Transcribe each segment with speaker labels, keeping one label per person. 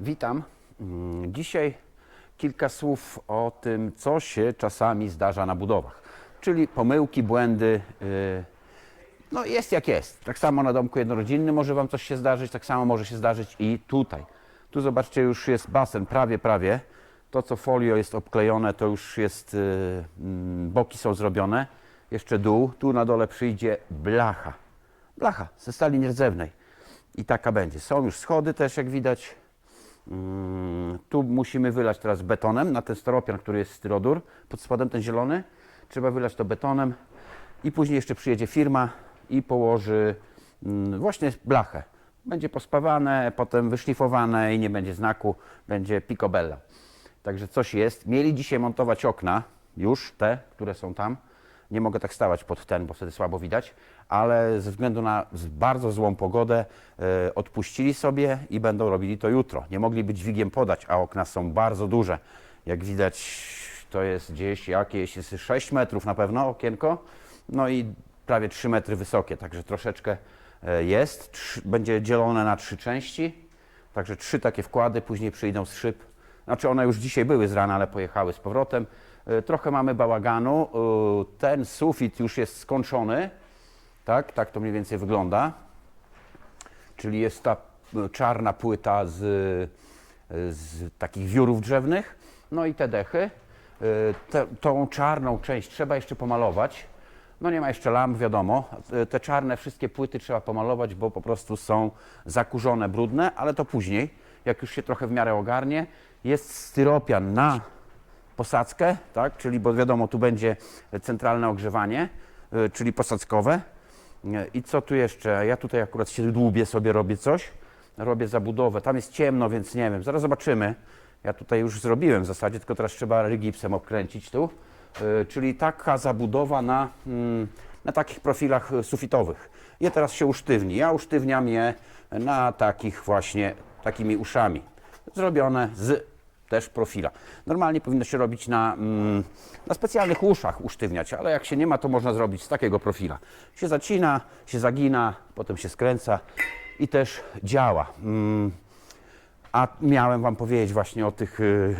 Speaker 1: Witam. Mm, Dzisiaj kilka słów o tym, co się czasami zdarza na budowach, czyli pomyłki, błędy. yy, No jest jak jest. Tak samo na domku jednorodzinnym może Wam coś się zdarzyć, tak samo może się zdarzyć i tutaj. Tu zobaczcie, już jest basen, prawie, prawie. To, co folio jest obklejone, to już jest, yy, mm, boki są zrobione. Jeszcze dół. Tu na dole przyjdzie blacha. Blacha ze stali nierdzewnej. I taka będzie. Są już schody też, jak widać. Mm, Tu musimy wylać teraz betonem na ten steropian, który jest styrodur. Pod spodem ten zielony. Trzeba wylać to betonem. I później jeszcze przyjedzie firma i położy mm, właśnie blachę. Będzie pospawane, potem wyszlifowane i nie będzie znaku, będzie picobella. Także coś jest. Mieli dzisiaj montować okna, już te, które są tam. Nie mogę tak stawać pod ten, bo wtedy słabo widać, ale ze względu na bardzo złą pogodę e, odpuścili sobie i będą robili to jutro. Nie mogliby dźwigiem podać, a okna są bardzo duże. Jak widać, to jest gdzieś jakieś jest 6 metrów na pewno okienko, no i prawie 3 metry wysokie, także troszeczkę e, jest. Będzie dzielone na trzy części, także trzy takie wkłady, później przyjdą z szyb. Znaczy one już dzisiaj były z rana, ale pojechały z powrotem. E, Trochę mamy bałaganu. E, Ten sufit już jest skończony. Tak, tak to mniej więcej wygląda. Czyli jest ta e, czarna płyta z, z takich wiórów drzewnych. No i te dechy. Te, tą czarną część trzeba jeszcze pomalować. No nie ma jeszcze lamp, wiadomo. Te czarne wszystkie płyty trzeba pomalować, bo po prostu są zakurzone, brudne, ale to później, jak już się trochę w miarę ogarnie. Jest styropian na posadzkę, tak? czyli bo wiadomo, tu będzie centralne ogrzewanie, y, czyli posadzkowe. Nie, I co tu jeszcze? Ja tutaj akurat się dłubię sobie, robię coś. Robię zabudowę. Tam jest ciemno, więc nie wiem. Zaraz zobaczymy. Ja tutaj już zrobiłem w zasadzie, tylko teraz trzeba rigipsem obkręcić tu. Y, Czyli taka zabudowa na, mm, na takich profilach y, sufitowych. Je teraz się usztywni. Ja usztywniam je na takich właśnie, takimi uszami. Zrobione z też profila. Normalnie powinno się robić na, mm, na specjalnych uszach usztywniać, ale jak się nie ma, to można zrobić z takiego profila. Się zacina, się zagina, potem się skręca i też działa. Mm, a miałem Wam powiedzieć właśnie o tych y,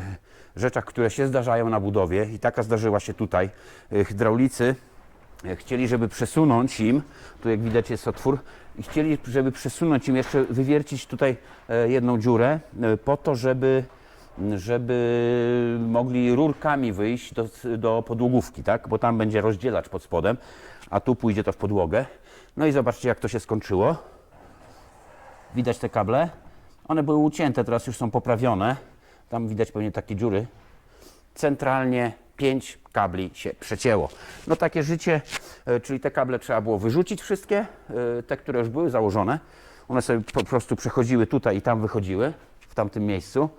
Speaker 1: rzeczach, które się zdarzają na budowie i taka zdarzyła się tutaj. Y, hydraulicy y, chcieli, żeby przesunąć im, tu jak widać jest otwór, i chcieli, żeby przesunąć im jeszcze, wywiercić tutaj e, jedną dziurę e, po to, żeby żeby mogli rurkami wyjść do, do podłogówki, tak? Bo tam będzie rozdzielacz pod spodem, a tu pójdzie to w podłogę. No i zobaczcie, jak to się skończyło. Widać te kable. One były ucięte, teraz już są poprawione. Tam widać pewnie takie dziury. Centralnie pięć kabli się przecięło. No takie życie, e, czyli te kable trzeba było wyrzucić wszystkie, e, te, które już były założone. One sobie po prostu przechodziły tutaj i tam wychodziły, w tamtym miejscu.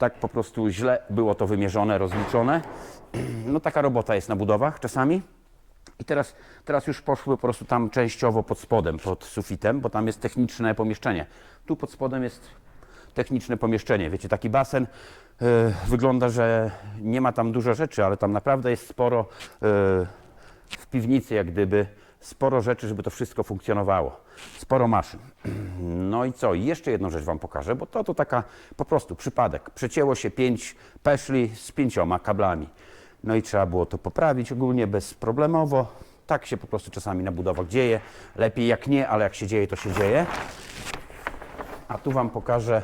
Speaker 1: Tak po prostu źle było to wymierzone, rozliczone. No taka robota jest na budowach czasami. I teraz, teraz już poszły po prostu tam częściowo pod spodem, pod sufitem, bo tam jest techniczne pomieszczenie. Tu pod spodem jest techniczne pomieszczenie. Wiecie, taki basen e, wygląda, że nie ma tam dużo rzeczy, ale tam naprawdę jest sporo e, w piwnicy, jak gdyby, sporo rzeczy, żeby to wszystko funkcjonowało. Sporo maszyn. No i co? Jeszcze jedną rzecz Wam pokażę, bo to to taka po prostu przypadek. Przecięło się pięć peszli z pięcioma kablami. No i trzeba było to poprawić ogólnie bezproblemowo. Tak się po prostu czasami na budowach dzieje. Lepiej jak nie, ale jak się dzieje, to się dzieje. A tu Wam pokażę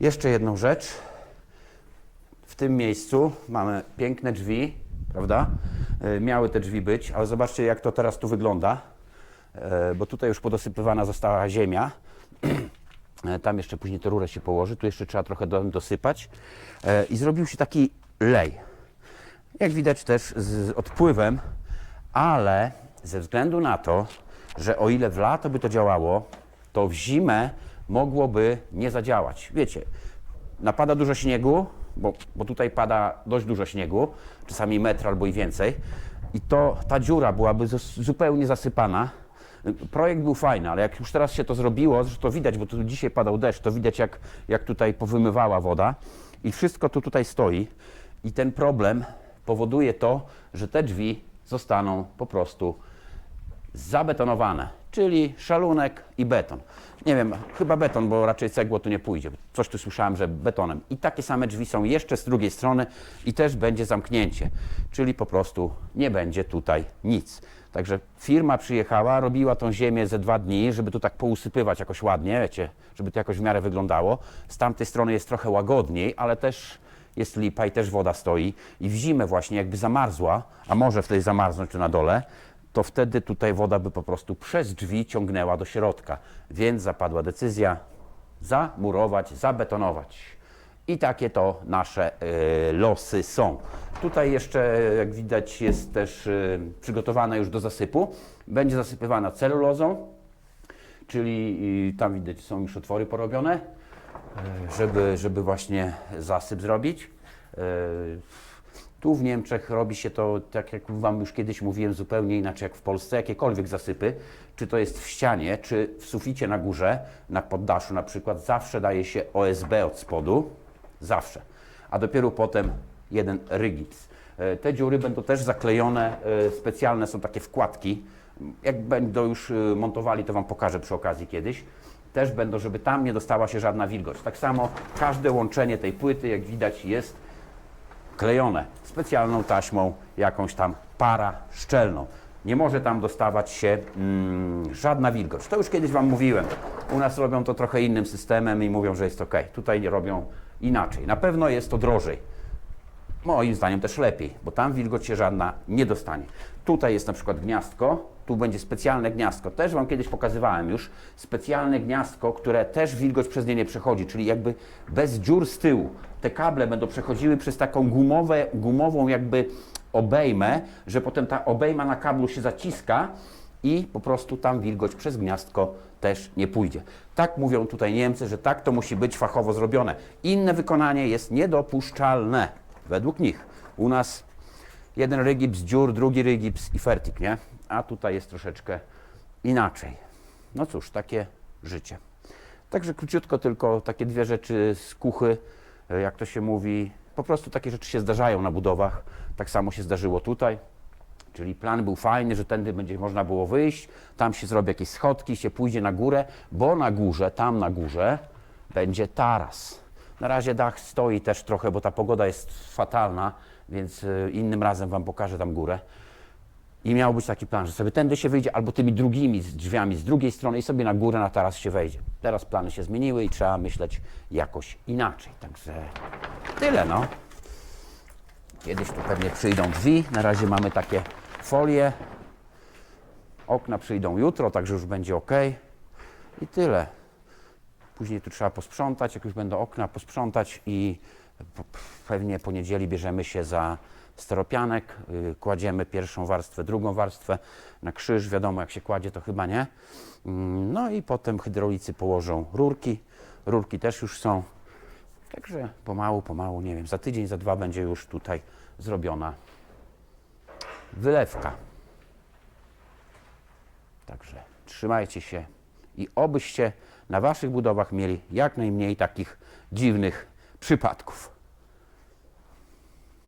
Speaker 1: jeszcze jedną rzecz. W tym miejscu mamy piękne drzwi, prawda? E, Miały te drzwi być, ale zobaczcie, jak to teraz tu wygląda. E, Bo tutaj już podosypywana została ziemia. E, Tam jeszcze później tę rurę się położy. Tu jeszcze trzeba trochę do, dosypać. I zrobił się taki lej. Jak widać też z odpływem, ale ze względu na to, że o ile w lato by to działało, to w zimę mogłoby nie zadziałać. Wiecie, napada dużo śniegu, bo, bo tutaj pada dość dużo śniegu, czasami metr albo i więcej, i to ta dziura byłaby zupełnie zasypana. Projekt był fajny, ale jak już teraz się to zrobiło, to widać, bo tu dzisiaj padał deszcz, to widać jak, jak tutaj powymywała woda. I wszystko tu tutaj stoi. I ten problem powoduje to, że te drzwi zostaną po prostu zabetonowane, czyli szalunek i beton. Nie wiem, chyba beton, bo raczej cegło tu nie pójdzie. Coś tu słyszałem, że betonem. I takie same drzwi są jeszcze z drugiej strony i też będzie zamknięcie, czyli po prostu nie będzie tutaj nic. Także firma przyjechała, robiła tą ziemię ze dwa dni, żeby tu tak pousypywać jakoś ładnie, wiecie, żeby to jakoś w miarę wyglądało. Z tamtej strony jest trochę łagodniej, ale też jest lipa i też woda stoi. I w zimę właśnie jakby zamarzła, a może wtedy zamarznąć tu na dole, to wtedy tutaj woda by po prostu przez drzwi ciągnęła do środka. Więc zapadła decyzja zamurować, zabetonować. I takie to nasze y, losy są. Tutaj jeszcze, jak widać, jest też y, przygotowane już do zasypu. Będzie zasypywana celulozą, czyli tam widać są już otwory porobione, y, żeby, żeby właśnie zasyp zrobić. Tu w Niemczech robi się to, tak jak Wam już kiedyś mówiłem, zupełnie inaczej jak w Polsce. Jakiekolwiek zasypy, czy to jest w ścianie, czy w suficie na górze, na poddaszu na przykład, zawsze daje się OSB od spodu. Zawsze. A dopiero potem jeden rygips. E, Te dziury będą też zaklejone, e, specjalne są takie wkładki. Jak będą już e, montowali, to Wam pokażę przy okazji kiedyś. Też będą, żeby tam nie dostała się żadna wilgoć. Tak samo każde łączenie tej płyty, jak widać, jest klejone specjalną taśmą, jakąś tam para szczelną. Nie może tam dostawać się mm, żadna wilgoć. To już kiedyś Wam mówiłem. U nas robią to trochę innym systemem i mówią, że jest ok. Tutaj robią inaczej. Na pewno jest to drożej. Moim zdaniem też lepiej, bo tam wilgoć się żadna nie dostanie. Tutaj jest na przykład gniazdko, tu będzie specjalne gniazdko. Też Wam kiedyś pokazywałem już. Specjalne gniazdko, które też wilgoć przez nie nie przechodzi, czyli jakby bez dziur z tyłu. Te kable będą przechodziły przez taką gumowe, gumową jakby obejmę, że potem ta obejma na kablu się zaciska i po prostu tam wilgoć przez gniazdko też nie pójdzie. Tak mówią tutaj Niemcy, że tak to musi być fachowo zrobione. Inne wykonanie jest niedopuszczalne według nich. U nas jeden rygips dziur, drugi rygips i fertik, nie? A tutaj jest troszeczkę inaczej. No cóż, takie życie. Także króciutko tylko takie dwie rzeczy z kuchy, e, jak to się mówi. Po prostu takie rzeczy się zdarzają na budowach. Tak samo się zdarzyło tutaj. Czyli plan był fajny, że tędy będzie można było wyjść, tam się zrobi jakieś schodki, się pójdzie na górę, bo na górze, tam na górze będzie taras. Na razie dach stoi też trochę, bo ta pogoda jest fatalna, więc y, innym razem Wam pokażę tam górę. I miał być taki plan, że sobie tędy się wyjdzie, albo tymi drugimi drzwiami z drugiej strony i sobie na górę, na taras się wejdzie. Teraz plany się zmieniły i trzeba myśleć jakoś inaczej. Także tyle no. Kiedyś tu pewnie przyjdą drzwi. Na razie mamy takie folie. Okna przyjdą jutro, także już będzie ok. I tyle. Później tu trzeba posprzątać, jak już będą okna, posprzątać i pewnie po niedzieli bierzemy się za steropianek. y, Kładziemy pierwszą warstwę, drugą warstwę na krzyż. Wiadomo, jak się kładzie, to chyba nie. Mm, No i potem hydraulicy położą rurki. Rurki też już są. Także pomału, pomału, nie wiem, za tydzień, za dwa będzie już tutaj zrobiona wylewka. Także trzymajcie się i obyście na Waszych budowach mieli jak najmniej takich dziwnych przypadków.